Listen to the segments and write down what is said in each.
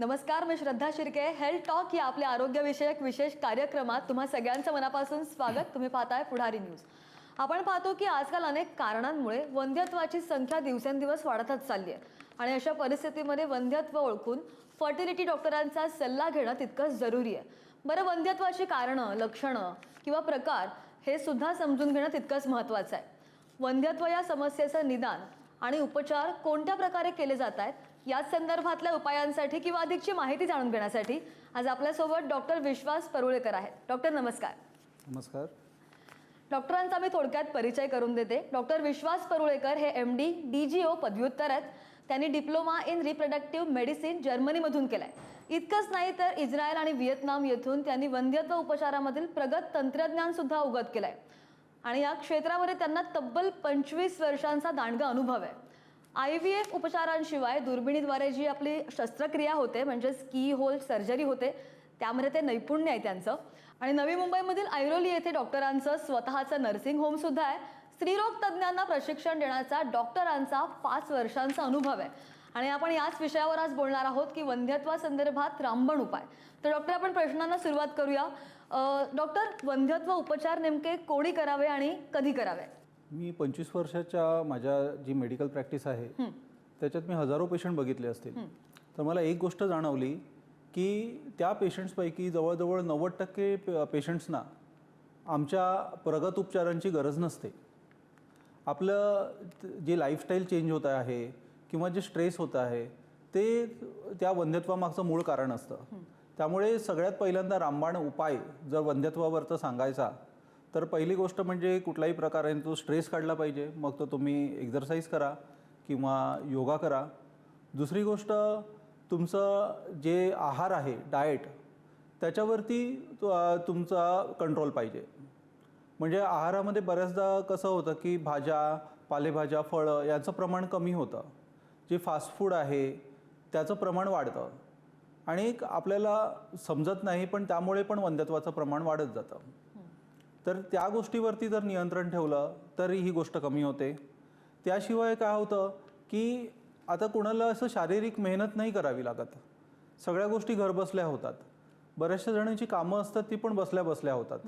नमस्कार मी Shraddha Shirke. Health talk या आपल्या आरोग्यविषयक विशेष कार्यक्रमात तुम्हा सगळ्यांचं मनापासून स्वागत. तुम्ही पाहताय पुढारी न्यूज. आपण पाहतो की आजकाल अनेक कारणांमुळे वंध्यत्वाची संख्या दिवसेंदिवस वाढतच चालली आहे आणि अशा परिस्थितीमध्ये वंध्यत्व ओळखून फर्टिलिटी डॉक्टरांचा सल्ला घेणं तितकंच जरुरी आहे. बरं वंध्यत्वाची कारणं लक्षणं किंवा प्रकार हे सुद्धा समजून घेणं तितकंच महत्त्वाचं आहे. वंध्यत्व या समस्येचं निदान आणि उपचार कोणत्या प्रकारे केले जात आहेत याच संदर्भातल्या उपायांसाठी किंवा अधिकची माहिती जाणून घेण्यासाठी आज आपल्यासोबत डॉक्टर विश्वास परुळेकर आहेत. डॉक्टर नमस्कार. नमस्कार. डॉक्टरांचा मी थोडक्यात परिचय करून देते. डॉक्टर विश्वास परुळेकर हे M D D G O पदव्युत्तर आहेत. त्यांनी डिप्लोमा इन रिप्रोडक्टिव्ह मेडिसिन जर्मनीमधून केलाय. इतकंच नाही तर इस्रायल आणि व्हिएतनाम येथून त्यांनी वंध्यत्व उपचारामधील प्रगत तंत्रज्ञान सुद्धा उगत केलंय. आणि या क्षेत्रामध्ये त्यांना तब्बल पंचवीस वर्षांचा दांडगा अनुभव आहे. आय व्ही एफ उपचारांशिवाय दुर्बिणीद्वारे जी आपली शस्त्रक्रिया होते म्हणजेच की होल सर्जरी होते त्यामध्ये ते नैपुण्य आहे त्यांचं. आणि नवी मुंबईमधील ऐरोली येथे डॉक्टरांचं स्वतःचं नर्सिंग होमसुद्धा आहे. स्त्रीरोग तज्ज्ञांना प्रशिक्षण देण्याचा डॉक्टरांचा पाच वर्षांचा अनुभव आहे. आणि आपण याच विषयावर आज बोलणार आहोत की वंध्यत्वासंदर्भात रामबण उपाय. तर डॉक्टर आपण प्रश्नांना सुरुवात करूया. डॉक्टर वंध्यत्व उपचार नेमके कोणी करावे आणि कधी करावे? मी पंचवीस वर्षाच्या माझ्या जी मेडिकल प्रॅक्टिस आहे त्याच्यात मी हजारो पेशंट बघितले असतील. तर मला एक गोष्ट जाणवली की त्या पेशंट्सपैकी जवळजवळ नव्वद टक्के पेशंट्सना आमच्या प्रगत उपचारांची गरज नसते. आपलं जे लाईफस्टाईल चेंज होत आहे किंवा जे स्ट्रेस होत आहे ते त्या वंध्यत्वामागचं मूळ कारण असतं. त्यामुळे सगळ्यात पहिल्यांदा रामबाण उपाय जर वंध्यत्वावरचा सांगायचा तर पहिली गोष्ट म्हणजे कुठल्याही प्रकारे तो स्ट्रेस काढला पाहिजे. मग तो तुम्ही एक्झरसाईज करा किंवा योगा करा. दुसरी गोष्ट तुमचं जे आहार आहे डाएट त्याच्यावरती तुमचा कंट्रोल पाहिजे. म्हणजे आहारामध्ये बऱ्याचदा कसं होतं की भाज्या पालेभाज्या फळं याचं प्रमाण कमी होतं. जे फास्ट फूड आहे त्याचं प्रमाण वाढतं. आणि एक आपल्याला समजत नाही पण त्यामुळे पण वंध्यत्वाचं प्रमाण वाढत जातं. तर त्या गोष्टीवरती जर नियंत्रण ठेवलं तर ही गोष्ट कमी होते. त्याशिवाय काय होतं की आता कुणाला असं शारीरिक मेहनत नाही करावी लागत. सगळ्या गोष्टी घरबसल्या होतात. बऱ्याचशा जणांची कामं असतात ती पण बसल्या बसल्या होतात.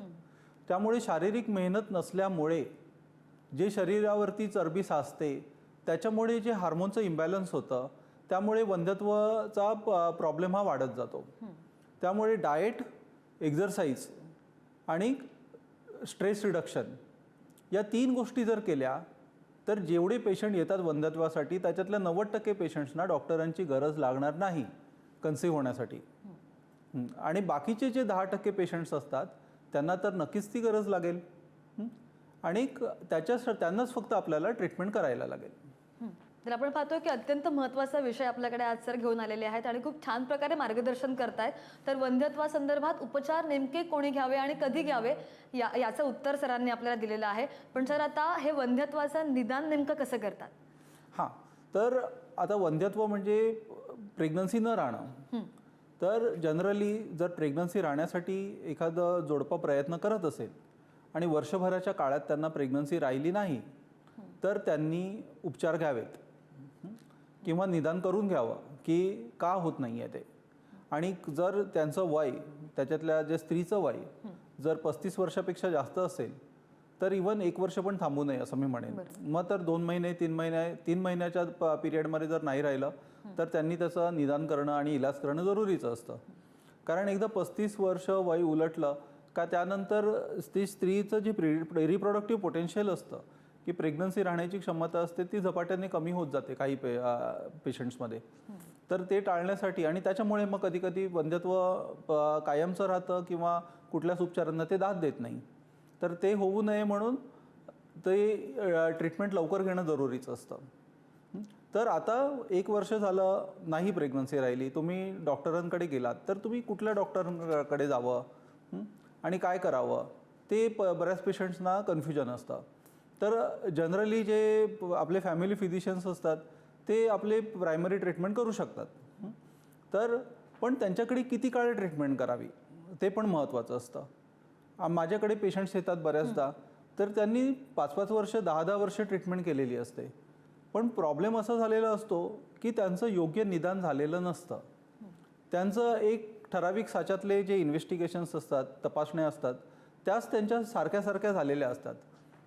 त्यामुळे शारीरिक मेहनत नसल्यामुळे जे शरीरावरती चरबी साचते त्याच्यामुळे जे हार्मोनचं इम्बॅलन्स होतं त्यामुळे वंध्यत्वाचा प्रॉब्लेम हा वाढत जातो. त्यामुळे डाएट एक्झरसाईज आणि स्ट्रेस रिडक्शन या तीन गोष्टी जर केल्या तर जेवढे पेशंट येतात वंदत्वासाठी त्याच्यातल्या नव्वद टक्के पेशंट्सना डॉक्टरांची गरज लागणार नाही कन्सिव्ह होण्यासाठी. आणि बाकीचे जे दहा टक्के पेशंट्स असतात त्यांना तर नक्कीच ती गरज लागेल. आणि क- त्याच्या त्यांनाच फक्त आपल्याला ट्रीटमेंट करायला लागेल. तर आपण पाहतोय की अत्यंत महत्त्वाचा विषय आपल्याकडे आज सर घेऊन आलेले आहेत आणि खूप छान प्रकारे मार्गदर्शन करतायत. तर वंध्यत्वासंदर्भात उपचार नेमके कोणी घ्यावे आणि कधी घ्यावे या याचं उत्तर सरांनी आपल्याला दिलेलं आहे. पण सर आता हे वंध्यत्वाचं निदान नेमकं कसं करतात? हां तर आता वंध्यत्व म्हणजे प्रेग्नन्सी न राहणं. तर जनरली जर प्रेग्नन्सी राहण्यासाठी एखादं जोडपं प्रयत्न करत असेल आणि वर्षभराच्या काळात त्यांना प्रेग्नन्सी राहिली नाही तर त्यांनी उपचार घ्यावेत? किंवा निदान करून घ्यावं की का होत नाही आहे ते. आणि जर त्यांचं वय त्याच्यातल्या जे स्त्रीचं वय जर पस्तीस वर्षापेक्षा जास्त असेल तर इवन एक वर्ष पण थांबू नये असं मी म्हणेन. मग तर दोन महिने तीन महिने तीन महिन्याच्या पिरियडमध्ये जर नाही राहिलं तर त्यांनी त्याचं निदान करणं आणि इलाज करणं जरुरीचं असतं. कारण एकदा पस्तीस वर्ष वय उलटलं का त्यानंतर ती स्त्रीचं जे प्रि रिप्रोडक्टिव्ह पोटेन्शियल असतं की प्रेग्नन्सी राहण्याची क्षमता असते ती झपाट्याने कमी होत जाते काही पे पेशंट्समध्ये तर ते टाळण्यासाठी आणि त्याच्यामुळे मग कधी कधी वंध्यत्व कायमचं राहतं किंवा कुठल्याच उपचारांना ते दाद देत नाही. तर ते होऊ नये म्हणून ते ट्रीटमेंट लवकर घेणं जरुरीचं असतं. तर आता एक वर्ष झालं नाही प्रेग्नन्सी राहिली तुम्ही डॉक्टरांकडे गेलात तर तुम्ही कुठल्या डॉक्टरांकडे जावं? आणि काय करावं? ते प बऱ्याच पेशंट्सना कन्फ्युजन असतं. तर जनरली जे आपले फॅमिली फिजिशियन्स असतात ते आपले प्रायमरी ट्रीटमेंट करू शकतात. तर पण त्यांच्याकडे किती काळ ट्रीटमेंट करावी? ते पण महत्त्वाचं असतं. माझ्याकडे पेशंट्स येतात बऱ्याचदा तर त्यांनी पाच पाच वर्ष दहा दहा वर्ष ट्रीटमेंट केलेली असते. पण प्रॉब्लेम असा झालेला असतो की त्यांचं योग्य निदान झालेलं नसतं. त्यांचं एक ठराविक साच्यातले जे इन्व्हेस्टिगेशन्स असतात तपासण्या असतात त्याच त्यांच्या सारख्या सारख्या झालेल्या असतात.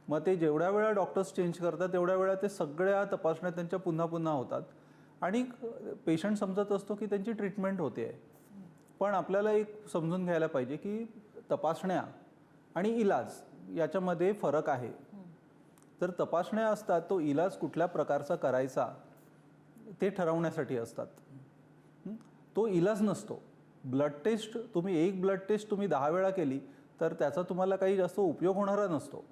मग ते जेवढ्या वेळा डॉक्टर्स चेंज करतात तेवढ्या वेळा ते सगळ्या तपासण्या त्यांच्या पुन्हा पुन्हा होतात. आणि पेशंट समजत असतो की त्यांची ट्रीटमेंट होते. आहे पण आपल्याला एक समजून घ्यायला पाहिजे की तपासण्या आणि इलाज याच्यामध्ये फरक आहे. तर तपासण्या असतात तो इलाज कुठल्या प्रकारचा करायचा ते ठरवण्यासाठी असतात. तो इलाज नसतो. ब्लड टेस्ट तुम्ही एक ब्लड टेस्ट तुम्ही दहा वेळा केली तर त्याचा तुम्हाला काही जास्त उपयोग होणारा नसतो.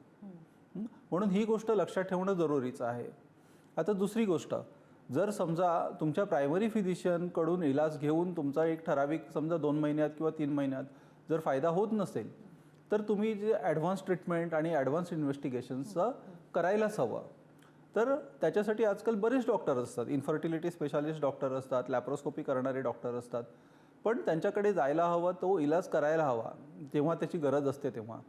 म्हणून ही गोष्ट लक्षात ठेवणं जरुरीचं आहे. आता दुसरी गोष्ट जर समजा तुमच्या प्रायमरी फिजिशियनकडून इलाज घेऊन तुमचा एक ठराविक समजा दोन महिन्यात किंवा तीन महिन्यात जर फायदा होत नसेल तर तुम्ही जे ॲडव्हान्स ट्रीटमेंट आणि ॲडव्हान्स इन्व्हेस्टिगेशनचं करायलाच हवं. तर त्याच्यासाठी आजकाल बरेच डॉक्टर असतात. इन्फर्टिलिटी स्पेशालिस्ट डॉक्टर असतात लॅप्रोस्कोपी करणारे डॉक्टर असतात. पण त्यांच्याकडे जायला हवं तो इलाज करायला हवा जेव्हा त्याची गरज असते तेव्हा.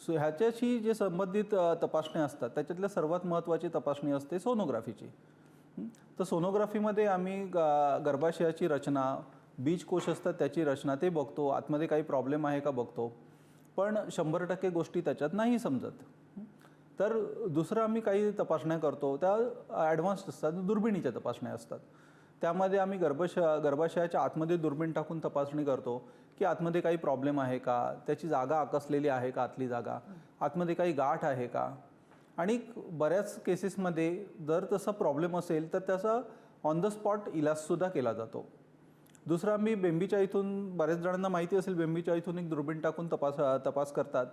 सो ह्याच्याशी जे संबंधित तपासण्या असतात त्याच्यातल्या सर्वात महत्त्वाची तपासणी असते सोनोग्राफीची. तर सोनोग्राफीमध्ये आम्ही ग गर्भाशयाची रचना बीज कोश असतात त्याची रचना ते बघतो. आतमध्ये काही प्रॉब्लेम आहे का बघतो. पण शंभर टक्के गोष्टी त्याच्यात नाही समजत. तर दुसरं आम्ही काही तपासण्या करतो त्या ॲडव्हान्स असतात दुर्बिणीच्या तपासण्या असतात. त्यामध्ये आम्ही गर्भशया गर्भाशयाच्या आतमध्ये दुर्बीण टाकून तपासणी करतो. की आतमध्ये काही प्रॉब्लेम आहे का? त्याची जागा आकसलेली आहे का आतली जागा? आतमध्ये काही गाठ आहे का? आणि बऱ्याच केसेसमध्ये जर तसा प्रॉब्लेम असेल तर त्याचा ऑन द स्पॉट इलाजसुद्धा केला जातो. दुसरं आम्ही बेंबीच्या इथून बऱ्याच जणांना माहिती असेल बेंबीच्या इथून एक दुर्बीण टाकून तपास तपास करतात.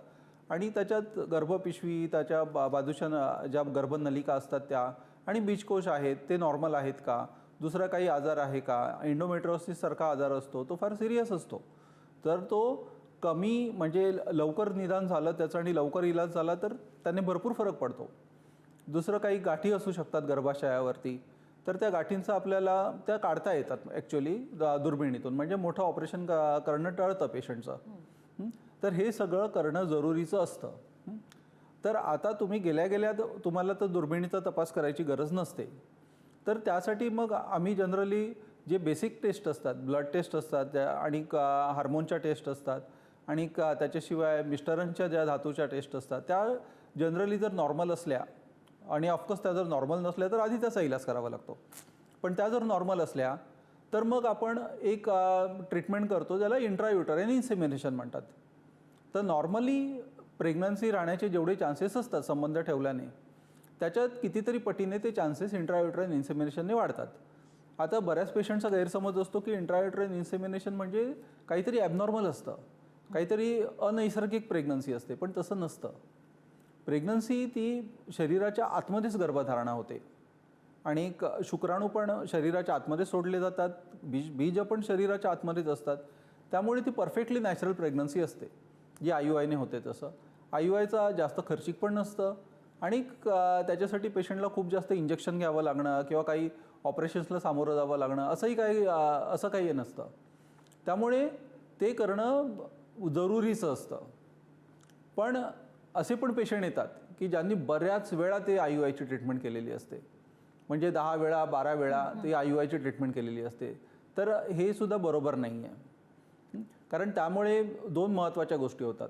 आणि त्याच्यात गर्भपिशवी त्याच्या बा बाजूच्या ज्या गर्भनलिका असतात त्या आणि बीजकोश आहेत ते नॉर्मल आहेत का? दुसरा काही आजार आहे का? एंडोमेट्रोसिससारखा आजार असतो तो फार सिरियस असतो. तर तो कमी म्हणजे लवकर निदान झालं त्याचं आणि लवकर इलाज झाला तर त्याने भरपूर फरक पडतो. दुसरं काही गाठी असू शकतात गर्भाशयावरती. तर त्या गाठींचा आपल्याला त्या काढता येतात ॲक्च्युली दुर्बिणीतून. म्हणजे मोठं ऑपरेशन करणं टळतं पेशंटचं तर हे सगळं करणं जरुरीचं असतं. तर आता तुम्ही गेल्या गेल्या तुम्हाला तर दुर्बिणीचा तपास करायची गरज नसते. तर त्यासाठी मग आम्ही जनरली जे बेसिक टेस्ट असतात ब्लड टेस्ट असतात त्या आणि का- हार्मोनच्या टेस्ट असतात आणि का त्याच्याशिवाय मिस्टरांच्या ज्या धातूच्या टेस्ट असतात त्या जनरली जर नॉर्मल असल्या आणि ऑफकोर्स त्या जर नॉर्मल नसल्या तर आधी त्याचा इलाज करावा लागतो. पण त्या जर नॉर्मल असल्या तर मग आपण एक ट्रीटमेंट करतो ज्याला इंट्रायुटराईन इन्सेमिनेशन म्हणतात. तर नॉर्मली प्रेग्नन्सी राहण्याचे जेवढे चान्सेस असतात संबंध ठेवल्याने त्याच्यात कितीतरी पटीने ते चान्सेस इंट्रायुट्राईन इन्सेमिनेशनने वाढतात. आता बऱ्याच पेशंटचा गैरसमज असतो की इंट्रायट्रेन इन्सेमिनेशन म्हणजे काहीतरी ॲबनॉर्मल असतं. काहीतरी अनैसर्गिक प्रेग्नन्सी असते पण तसं नसतं. प्रेग्नन्सी ती शरीराच्या आतमध्येच गर्भधारणा होते. आणि क शुक्राणू पण शरीराच्या आतमध्ये सोडले जातात बीज बीज पण शरीराच्या आतमध्येच असतात. त्यामुळे ती परफेक्टली नॅचरल प्रेग्नन्सी असते. जी आय यू आयने होते तसं. आय यू आयचा जास्त खर्चिक पण नसतं. आणि क- त्याच्यासाठी पेशंटला खूप जास्त इंजेक्शन घ्यावं लागणं किंवा काही ऑपरेशन्सला सामोरं जावं लागणं असंही काही असं काही नसतं. त्यामुळे ते करणं जरुरीचं असतं. पण असे पण पेशंट येतात की ज्यांनी बऱ्याच वेळा ते आय यू आयची ट्रीटमेंट केलेली असते. म्हणजे दहा वेळा बारा वेळा ते आय यू आयची ट्रीटमेंट केलेली असते. तर हे सुद्धा बरोबर नाही आहे? कारण त्यामुळे दोन महत्त्वाच्या गोष्टी होतात.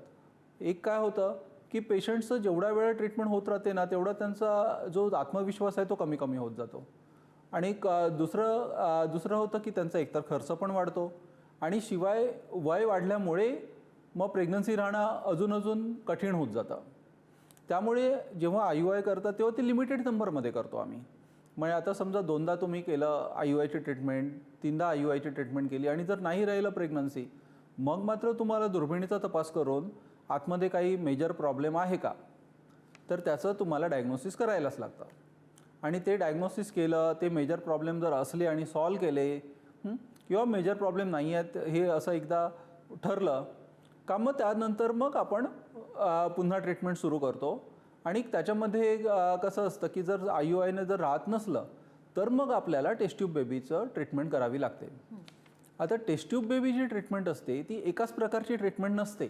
एक काय होतं की पेशंटचं जेवढ्या वेळा ट्रीटमेंट होत राहते ना तेवढा त्यांचा जो आत्मविश्वास आहे तो कमी कमी होत जातो. आणि क- दुसरं दुसरं होतं की त्यांचा एकतर खर्च पण वाढतो आणि शिवाय वय वाढल्यामुळे मग प्रेग्नन्सी राहणं अजून अजून कठीण होत जातं. त्यामुळे जेव्हा आय यू आय करतात तेव्हा ते लिमिटेड नंबरमध्ये करतो आम्ही. म्हणजे आता समजा दोनदा तुम्ही केलं आय यू आयची ट्रीटमेंट तीनदा आय यू आयची ट्रीटमेंट केली आणि जर नाही राहिलं प्रेग्नन्सी मग मात्र तुम्हाला दुर्बिणीचा तपास करून आतमध्ये काही मेजर प्रॉब्लेम आहे का? तर त्याचं तुम्हाला डायग्नोसिस करायलाच लागतं. आणि ते डायग्नोसिस केलं ते मेजर प्रॉब्लेम जर असले आणि सॉल्व केले किंवा मेजर प्रॉब्लेम नाही आहेत हे असं एकदा ठरलं का मग त्यानंतर मग आपण पुन्हा ट्रीटमेंट सुरू करतो. आणि त्याच्यामध्ये कसं असतं की जर आय यू आयनं जर राहत नसलं तर मग आपल्याला टेस्ट्यूब बेबीचं ट्रीटमेंट करावी लागते. आता टेस्ट्यूब बेबी जी ट्रीटमेंट असते ती एकाच प्रकारची ट्रीटमेंट नसते.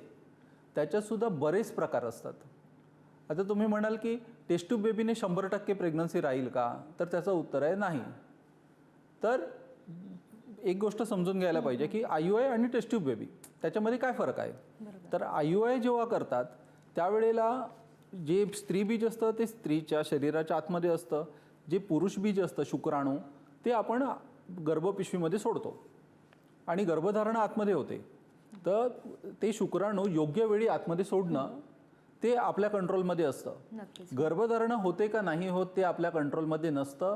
त्याच्यातसुद्धा बरेच प्रकार असतात. आता तुम्ही म्हणाल की टेस्ट्यूब बेबीने शंभर टक्के प्रेग्नन्सी राहील का? तर त्याचं उत्तर आहे नाही. तर एक गोष्ट समजून घ्यायला पाहिजे की आय यू आय आणि टेस्ट ट्यूब बेबी त्याच्यामध्ये काय फरक आहे? तर आय यू आय जेव्हा करतात त्यावेळेला जे स्त्री बीज असतं ते स्त्रीच्या शरीराच्या आतमध्ये असतं जे पुरुष बीज असतं शुक्राणू ते आपण गर्भपिशवीमध्ये सोडतो. आणि गर्भधारणा आतमध्ये होते. तर ते शुक्राणू योग्य वेळी आतमध्ये सोडणं ते आपल्या कंट्रोलमध्ये असतं. गर्भधारणा होते का नाही होत ते आपल्या कंट्रोलमध्ये नसतं.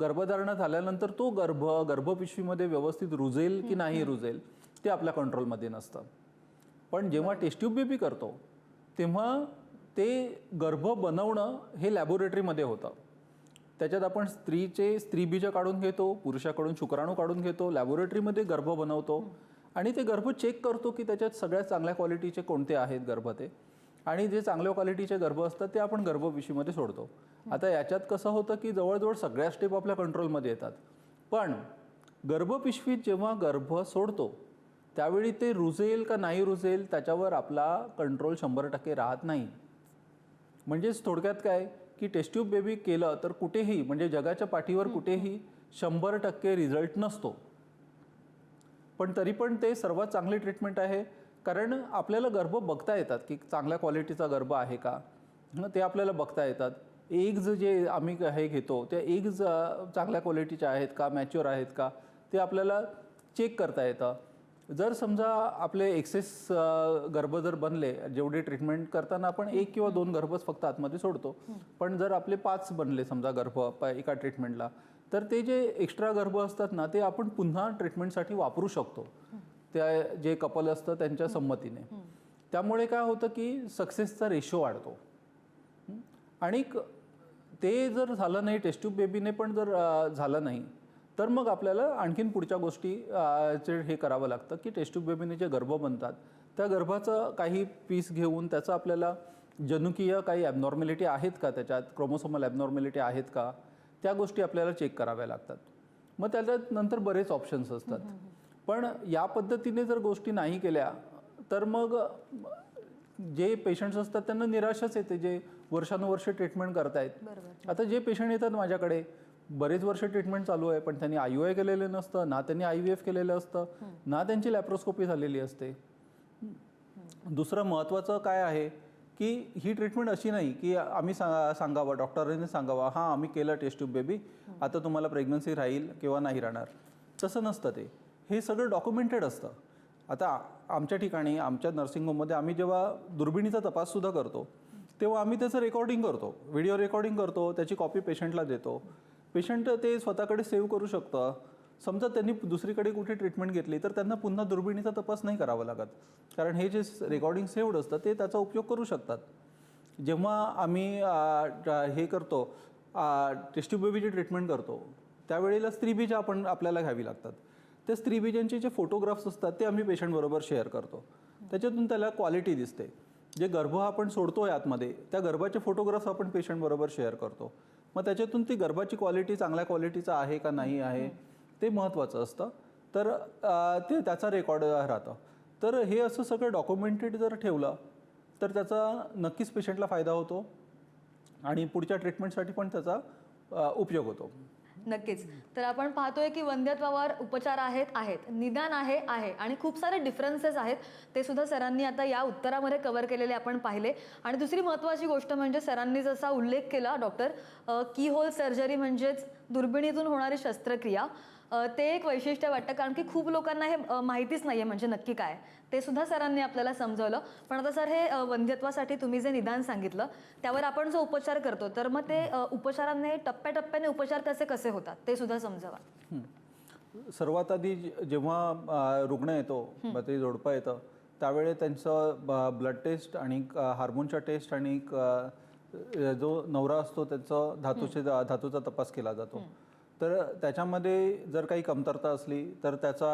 गर्भधारणा झाल्यानंतर तो गर्भ गर्भपिशवीमध्ये व्यवस्थित रुजेल की नाही रुजेल ते आपल्या कंट्रोलमध्ये नसतं. पण जेव्हा टेस्ट्यूब बेबी करतो तेव्हा ते गर्भ बनवणं हे लॅबोरेटरीमध्ये होतं. त्याच्यात आपण स्त्रीचे स्त्रीबीज काढून घेतो पुरुषाकडून शुक्राणू काढून घेतो लॅबोरेटरीमध्ये गर्भ बनवतो. आणि ते गर्भ चेक करतो की त्याच्यात सगळ्यात चांगल्या क्वालिटीचे कोणते आहेत गर्भ ते. आणि जे चांगल्या क्वालिटीचे गर्भ असतात ते आपण गर्भपिशवीमध्ये सोडतो. आता याच्यात कसं होतं की जवळजवळ सगळ्या स्टेप आपल्या कंट्रोलमध्ये येतात. पण गर्भपिशवीत जेव्हा गर्भ सोडतो त्यावेळी ते रुजेल का नाही रुजेल त्याच्यावर आपला कंट्रोल शंभर टक्के राहत नाही. म्हणजेच थोडक्यात काय की टेस्ट्यूब बेबी केलं तर कुठेही म्हणजे जगाच्या पाठीवर कुठेही शंभर टक्के रिझल्ट नसतो. पण तरी पण ते सर्वात चांगली ट्रीटमेंट आहे. कारण आपल्याला गर्भ बघता येतात की चांगल्या क्वालिटीचा गर्भ आहे का? ते आपल्याला बघता येतात. एग्ज जे आम्ही हे घेतो त्या एग्ज चांगल्या क्वालिटीच्या आहेत का? मॅच्युअर आहेत का? ते आपल्याला चेक करता येतं. जर समजा आपले एक्सेस गर्भ जर बनले जेवढे ट्रीटमेंट करताना आपण एक किंवा दोन गर्भच फक्त आतमध्ये सोडतो. पण जर आपले पाच बनले समजा गर्भ प- एका ट्रीटमेंटला तर ते जे एक्स्ट्रा गर्भ असतात ना ते आपण पुन्हा ट्रीटमेंटसाठी वापरू शकतो. त्या जे कपल असतं त्यांच्या संमतीने. त्यामुळे काय होतं की सक्सेसचा रेशो वाढतो? आणि ते जर झालं नाही टेस्ट्यूब बेबीने पण जर झालं नाही तर मग आपल्याला आणखीन पुढच्या गोष्टी चे हे करावं लागतं की टेस्ट्यूब बेबीने जे गर्भ बनतात त्या गर्भाचं काही पीस घेऊन त्याचं आपल्याला जनुकीय काही ॲबनॉर्मॅलिटी आहेत का त्याच्यात? क्रोमोसोमल ॲबनॉर्मॅलिटी आहेत का? त्या गोष्टी आपल्याला चेक कराव्या लागतात. मग त्याच्यात नंतर बरेच ऑप्शन्स असतात. पण या पद्धतीने जर गोष्टी नाही केल्या तर मग जे पेशंट्स असतात त्यांना निराशाच येते जे वर्षानुवर्ष ट्रीटमेंट करतायत. आता जे पेशंट येतात माझ्याकडे बरेच वर्ष ट्रीटमेंट चालू आहे पण त्यांनी आय यू आय केलेलं नसतं ना त्यांनी आय व्ही एफ केलेलं असतं ना त्यांची लॅप्रोस्कोपी झालेली असते. दुसरं महत्त्वाचं काय आहे की ही ट्रीटमेंट अशी नाही की आम्ही सा सांगावं डॉक्टरांनी सांगावं हां आम्ही केलं टेस्ट ट्यूब बेबी आता तुम्हाला प्रेग्नन्सी राहील किंवा नाही राहणार. तसं नसतं ते. हे सगळं डॉक्युमेंटेड असतं. आता आमच्या ठिकाणी आमच्या नर्सिंग होममध्ये आम्ही जेव्हा दुर्बिणीचा तपाससुद्धा करतो तेव्हा आम्ही त्याचं रेकॉर्डिंग करतो. व्हिडिओ रेकॉर्डिंग करतो त्याची कॉपी पेशंटला देतो. पेशंट ते स्वतःकडे सेव्ह करू शकतं. समजा त्यांनी दुसरीकडे कुठे ट्रीटमेंट घेतली तर त्यांना पुन्हा दुर्बिणीचा तपास नाही करावा लागत. कारण हे जे रेकॉर्डिंग सेव्ड असतं ते त्याचा उपयोग करू शकतात. जेव्हा आम्ही हे करतो टेस्ट्यूबेबीची ट्रीटमेंट करतो त्यावेळेला स्त्रीबीज आपण आपल्याला घ्यावी लागतात. त्या स्त्रीबीजांचे जे फोटोग्राफ्स असतात ते आम्ही पेशंटबरोबर शेअर करतो. त्याच्यातून त्याला क्वालिटी दिसते. जे गर्भ आपण सोडतो आहे आतमध्ये त्या गर्भाचे फोटोग्राफ्स आपण पेशंटबरोबर शेअर करतो. मग त्याच्यातून ती गर्भाची क्वालिटी चांगल्या क्वालिटीचा आहे का नाही आहे ते महत्त्वाचं असतं. तर ते त्याचा रेकॉर्ड राहतं. तर हे असं सगळं डॉक्युमेंटेड जर ठेवलं तर त्याचा नक्कीच पेशंटला फायदा होतो. आणि पुढच्या ट्रीटमेंटसाठी पण त्याचा उपयोग होतो. नक्कीच. तर आपण पाहतोय की वंध्यत्वावर उपचार आहेत आहेत. निदान आहे आहे. आणि खूप सारे डिफरन्सेस आहेत. ते सुद्धा सरांनी आता या उत्तरामध्ये कव्हर केलेले आपण पाहिले. आणि दुसरी महत्त्वाची गोष्ट म्हणजे सरांनी जसा उल्लेख केला डॉक्टर की होल सर्जरी म्हणजेच दुर्बिणीतून होणारी शस्त्रक्रिया. ते एक वैशिष्ट्य वाटतं कारण की खूप लोकांना हे माहितीच नाही आहे म्हणजे नक्की काय. ते सुद्धा सरांनी आपल्याला समजवलं. पण आता सर हे वंध्यत्वासाठी तुम्ही जे निदान सांगितलं त्यावर आपण जो उपचार करतो तर मग ते उपचारांनी टप्प्याटप्प्याने उपचार त्याचे कसे होतात ते सुद्धा समजावा. सर्वात आधी जेव्हा रुग्ण येतो ते जोडपं येतं त्यावेळी त्यांचं ब्लड टेस्ट आणि हार्मोनच्या टेस्ट आणि जो नवरा असतो त्याचं धातूचे धातूचा तपास केला जातो. तर त्याच्यामध्ये जर काही कमतरता असली तर त्याचा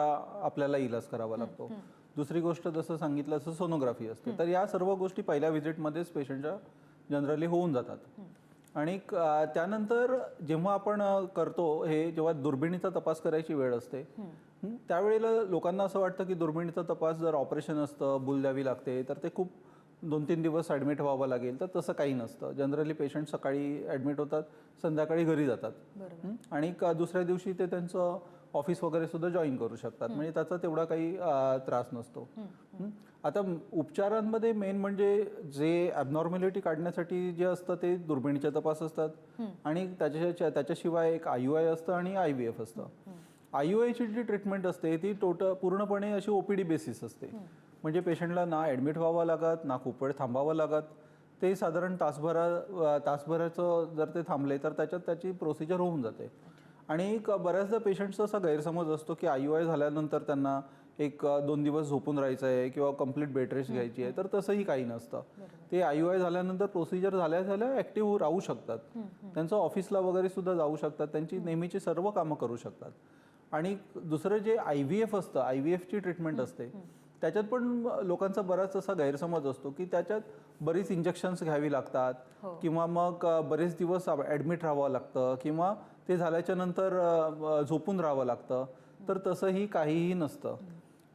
आपल्याला इलाज करावा लागतो. दुसरी गोष्ट जसं सांगितलं तसं सोनोग्राफी असते तर या सर्व गोष्टी पहिल्या व्हिजिटमध्येच पेशंटच्या जनरली होऊन जातात. आणि त्यानंतर जेव्हा आपण करतो हे जेव्हा दुर्बिणीचा तपास करायची वेळ असते त्यावेळेला लोकांना असं वाटतं की दुर्बिणीचा तपास जर ऑपरेशन असतं बुल द्यावी लागते तर ते खूप दोन तीन दिवस ॲडमिट व्हावं लागेल तर तसं काही नसतं. जनरली पेशंट सकाळी ॲडमिट होतात संध्याकाळी घरी जातात? आणि दुसऱ्या दिवशी ते त्यांचं ऑफिस वगैरे सुद्धा जॉईन करू शकतात. म्हणजे त्याचा तेवढा काही त्रास नसतो? आता उपचारांमध्ये मेन म्हणजे जे ॲबनॉर्मॅलिटी काढण्यासाठी जे असतं ते दुर्बिणीचे तपास असतात. आणि त्याच्या त्याच्याशिवाय एक आय यू आय असतं आणि आय व्ही एफ असतं. आय यू आयची जी ट्रीटमेंट असते ती टोटल पूर्णपणे अशी ओपीडी बेसिस असते. म्हणजे पेशंटला ना ॲडमिट व्हावं लागत ना खूप वेळ थांबावं लागत. ते साधारण तासभरा तासभराचं जर ते थांबले तर त्याच्यात त्याची प्रोसिजर होऊन जाते. आणि एक बऱ्याचदा पेशंटचा असा गैरसमज असतो की आय यू आय झाल्यानंतर त्यांना एक दोन दिवस झोपून राहायचं आहे किंवा कंप्लीट बेड रेस्ट घ्यायची आहे तर तसंही काही नसतं. ते आय यू आय झाल्यानंतर प्रोसिजर झाल्या झाल्या ॲक्टिव्ह राहू शकतात. त्यांचं ऑफिसला वगैरे सुद्धा जाऊ शकतात त्यांची नेहमीची सर्व कामं करू शकतात. आणि दुसरं जे आय व्ही एफ असतं आय व्ही एफची ट्रीटमेंट असते त्याच्यात पण लोकांचा बराच असा गैरसमज असतो की त्याच्यात बरीच इंजेक्शन्स घ्यावी लागतात किंवा मग बरेच दिवस ॲडमिट राहावं लागतं किंवा ते झाल्याच्यानंतर झोपून राहावं लागतं. तर तसंही काहीही नसतं.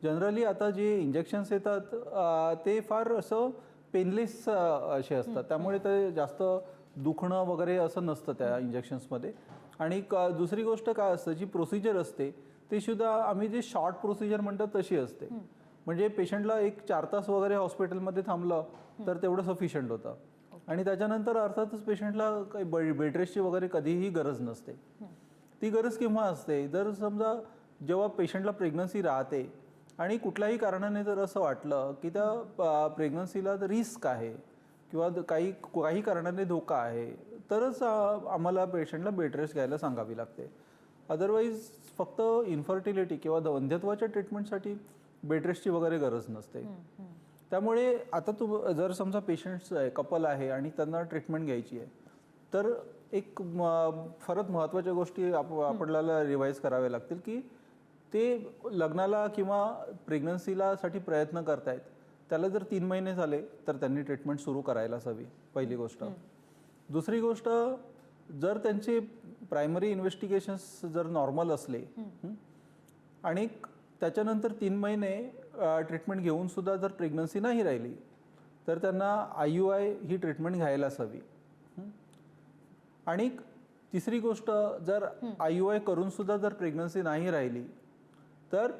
जनरली आता जे इंजेक्शन्स येतात ते फार असं पेनलेस असे असतात. त्यामुळे ते जास्त दुखणं वगैरे असं नसतं त्या इंजेक्शन्समध्ये आणि क- दुसरी गोष्ट काय असतं जी प्रोसिजर असते ती सुद्धा आम्ही जे शॉर्ट प्रोसिजर म्हणतात तशी असते. म्हणजे पेशंटला एक चार तास वगैरे हॉस्पिटलमध्ये थांबलं तर तेवढं सफिशियंट होतं. आणि त्याच्यानंतर अर्थातच पेशंटला काही बेड रेस्टची वगैरे कधीही गरज नसते. ती गरज केव्हा असते? जर समजा जेव्हा पेशंटला प्रेग्नन्सी राहते आणि कुठल्याही कारणाने जर असं वाटलं की त्या प्रेग्नन्सीला रिस्क आहे किंवा काही काही कारणाने धोका आहे तरच आम्हाला पेशंटला बेड रेस्ट घ्यायला सांगावी लागते. अदरवाईज फक्त इन्फर्टिलिटी किंवा वंध्यत्वाच्या ट्रीटमेंटसाठी बेड रेस्टची वगैरे गरज नसते. त्यामुळे आता तू जर समजा पेशंट्स आहे कपल आहे आणि त्यांना ट्रीटमेंट घ्यायची आहे तर एक फारच महत्त्वाच्या गोष्टी आप आपल्याला रिवाईज कराव्या लागतील की ते लग्नाला किंवा प्रेग्नन्सीला साठी प्रयत्न करतायत. त्याला जर तीन महिने झाले तर त्यांनी ट्रीटमेंट सुरू करायलाच हवी पहिली गोष्ट. दुसरी गोष्ट जर त्यांचे प्रायमरी इन्व्हेस्टिगेशन्स जर नॉर्मल असले आणि त्याच्यानंतर तीन महिने ट्रीटमेंट घेऊन सुद्धा जर प्रेग्नन्सी नाही राहिली तर त्यांना आय यू आय ही ट्रीटमेंट घ्यायलाच हवी. आणि तिसरी गोष्ट जर आय यू आय करून सुद्धा जर प्रेग्नन्सी नाही राहिली तर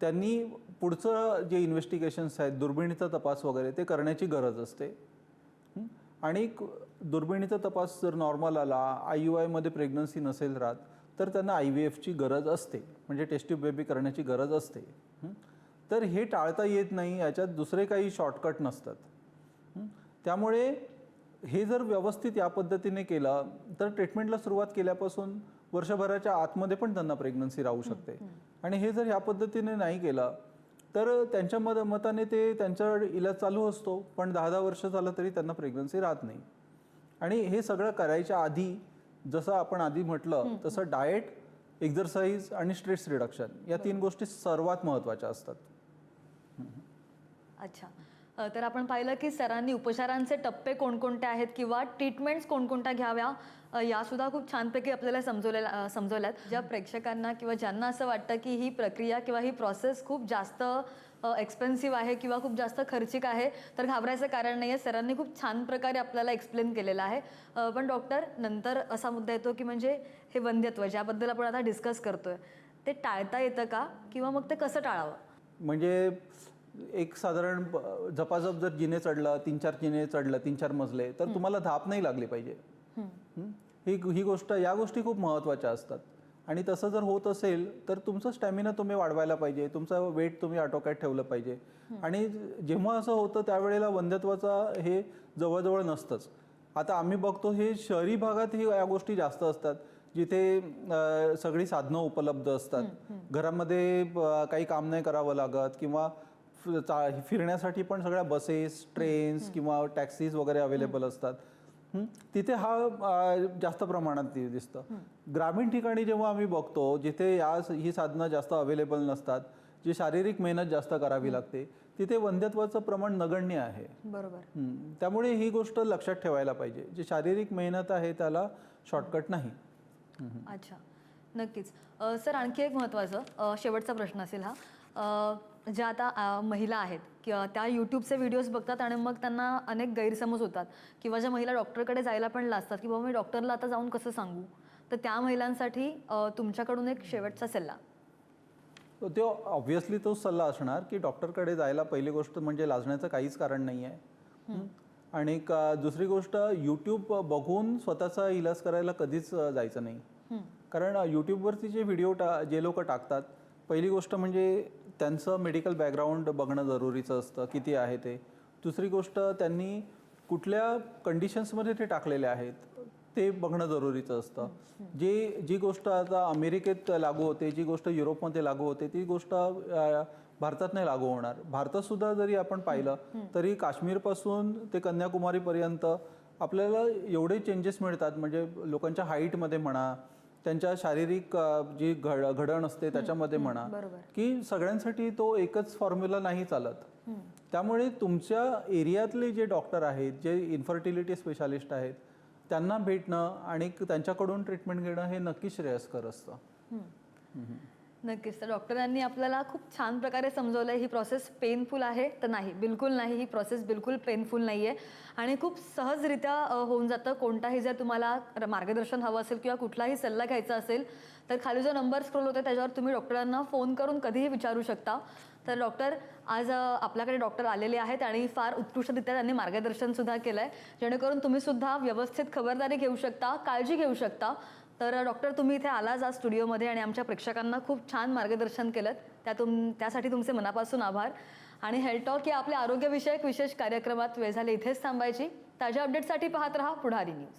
त्यांनी पुढचं जे इन्व्हेस्टिगेशन्स आहेत दुर्बिणीचा तपास वगैरे ते करण्याची गरज असते? आणि दुर्बिणीचा तपास जर नॉर्मल आला आय यू आयमध्ये प्रेग्नन्सी नसेल राहत तर त्यांना आय व्ही एफची गरज असते. म्हणजे टेस्टिव्ह बेबी करण्याची गरज असते? तर हे टाळता येत नाही याच्यात दुसरे काही शॉर्टकट नसतात? त्यामुळे हे जर व्यवस्थित या पद्धतीने केलं तर ट्रीटमेंटला सुरुवात केल्यापासून वर्षभराच्या आतमध्ये पण त्यांना प्रेग्नन्सी राहू शकते. आणि हे जर ह्या पद्धतीने नाही केलं तर त्यांच्या मत मताने ते त्यांचा इलाज चालू असतो. पण दहा दहा वर्ष झालं तरी त्यांना प्रेग्नन्सी राहत नाही. आणि हे सगळं करायच्या आधी जसं आपण आधी म्हटलं तसं डाएट एक्झरसाईज आणि स्ट्रेस रिडक्शन या तीन गोष्टी सर्वात महत्त्वाच्या असतात. अच्छा. तर आपण पाहिलं की सरांनी उपचारांचे टप्पे कोणकोणते आहेत किंवा ट्रीटमेंट्स कोणकोणत्या घ्याव्या? अ, यासुद्धा खूप छानपैकी आपल्याला समजवलेल्या समजवल्यात. ज्या प्रेक्षकांना किंवा ज्यांना असं वाटतं की ही प्रक्रिया किंवा ही प्रोसेस खूप जास्त एक्सपेन्सिव्ह आहे किंवा खूप जास्त खर्चिक आहे तर घाबरायचं कारण नाही आहे सरांनी खूप छान प्रकारे आपल्याला एक्सप्लेन केलेलं आहे. पण डॉक्टर नंतर असा मुद्दा येतो की म्हणजे हे वंध्यत्व ज्याबद्दल आपण आता डिस्कस करतोय. ते टाळता येतं का? किंवा मग ते कसं टाळावं? म्हणजे एक साधारण झपाझप जर जिने चढलं तीन चार जिने चढलं तीन चार मजले तर तुम्हाला धाप नाही लागली पाहिजे. हं? ही? ही गोष्ट या गोष्टी खूप महत्त्वाच्या असतात. आणि तसं जर होत असेल तर तुमचं स्टॅमिना तुम्ही वाढवायला पाहिजे. तुमचं वेट तुम्ही आटोक्यात ठेवलं पाहिजे. आणि जेव्हा असं होतं त्यावेळेला वंध्यत्वाचा हे जवळजवळ नसतंच. आता आम्ही बघतो हे शहरी भागात ही या गोष्टी जास्त असतात. जिथे सगळी साधनं उपलब्ध असतात. घरामध्ये काही काम नाही करावं लागत किंवा फिरण्यासाठी पण सगळ्या बसेस ट्रेन्स किंवा टॅक्सीज वगैरे अवेलेबल असतात? तिथे हा जास्त प्रमाणात दिसतं. ग्रामीण ठिकाणी जेव्हा आम्ही बघतो जिथे या ही साधनं जास्त अवेलेबल नसतात जी शारीरिक मेहनत जास्त करावी लागते तिथे वंध्यत्वाचं प्रमाण नगण्य आहे. बरोबर. त्यामुळे ही गोष्ट लक्षात ठेवायला पाहिजे. जी शारीरिक मेहनत आहे त्याला शॉर्टकट नाही. अच्छा. नक्कीच. सर आणखी एक महत्त्वाचं शेवटचा प्रश्न असेल हा. ज्या आता महिला आहेत किंवा त्या यूट्यूबचे व्हिडिओज बघतात आणि मग त्यांना अनेक गैरसमज होतात. किंवा ज्या महिला डॉक्टरकडे जायला पण लाजतात की बाबा मी डॉक्टरला आता जाऊन कसं सांगू? तर त्या महिलांसाठी तुमच्याकडून एक शेवटचा सल्ला. ते ऑब्व्हियसली तोच सल्ला असणार की डॉक्टरकडे जायला पहिली गोष्ट म्हणजे लाजण्याचं काहीच कारण नाही आहे? आणि का- दुसरी गोष्ट यूट्यूब बघून स्वतःचा इलाज करायला कधीच जायचं नाही. कारण यूट्यूबवरती जे व्हिडिओ टा जे लोक टाकतात पहिली गोष्ट म्हणजे त्यांचं मेडिकल बॅकग्राऊंड बघणं जरुरीचं असतं. किती आहे ते? दुसरी गोष्ट त्यांनी कुठल्या कंडिशन्समध्ये ते टाकलेले आहेत ते बघणं जरुरीचं असतं. जे जी गोष्ट आता अमेरिकेत लागू होते जी गोष्ट युरोपमध्ये लागू होते ती गोष्ट भारतात नाही लागू होणार. भारतातसुद्धा जरी आपण पाहिलं तरी काश्मीरपासून ते कन्याकुमारीपर्यंत आपल्याला एवढे चेंजेस मिळतात. म्हणजे लोकांच्या हाईटमध्ये म्हणा त्यांच्या शारीरिक जी घड घडण असते त्याच्यामध्ये म्हणा की सगळ्यांसाठी तो एकच फॉर्म्युला नाही चालत. त्यामुळे तुमच्या एरियातले जे डॉक्टर आहेत जे इन्फर्टिलिटी स्पेशालिस्ट आहेत त्यांना भेटणं आणि त्यांच्याकडून ट्रीटमेंट घेणं हे नक्की श्रेयस्कर असतं. नक्कीच. तर डॉक्टरांनी आपल्याला खूप छान प्रकारे समजवलं ही प्रोसेस पेनफुल आहे तर नाही. बिलकुल नाही. ही प्रोसेस बिलकुल पेनफुल नाही आहे आणि खूप सहजरित्या होऊन जातं. कोणताही जर तुम्हाला मार्गदर्शन हवं असेल किंवा कुठलाही सल्ला घ्यायचा असेल तर खाली जो नंबर स्क्रोल होतो त्याच्यावर तुम्ही डॉक्टरांना फोन करून कधीही विचारू शकता. तर डॉक्टर आज आपल्याकडे डॉक्टर आलेले आहेत आणि फार उत्कृष्टरित्या त्यांनी मार्गदर्शनसुद्धा केलं आहे जेणेकरून तुम्हीसुद्धा व्यवस्थित खबरदारी घेऊ शकता काळजी घेऊ शकता. तर डॉक्टर तुम्ही इथे आलाच आज स्टुडिओमध्ये आणि आमच्या प्रेक्षकांना खूप छान मार्गदर्शन केलं त्या तुम त्यासाठी तुमचे मनापासून आभार. आणि हेल्टॉक या आपल्या आरोग्यविषयक विशेष कार्यक्रमात वेळ झाली इथेच थांबायची. ताज्या अपडेटसाठी पाहत रहा पुढारी न्यूज.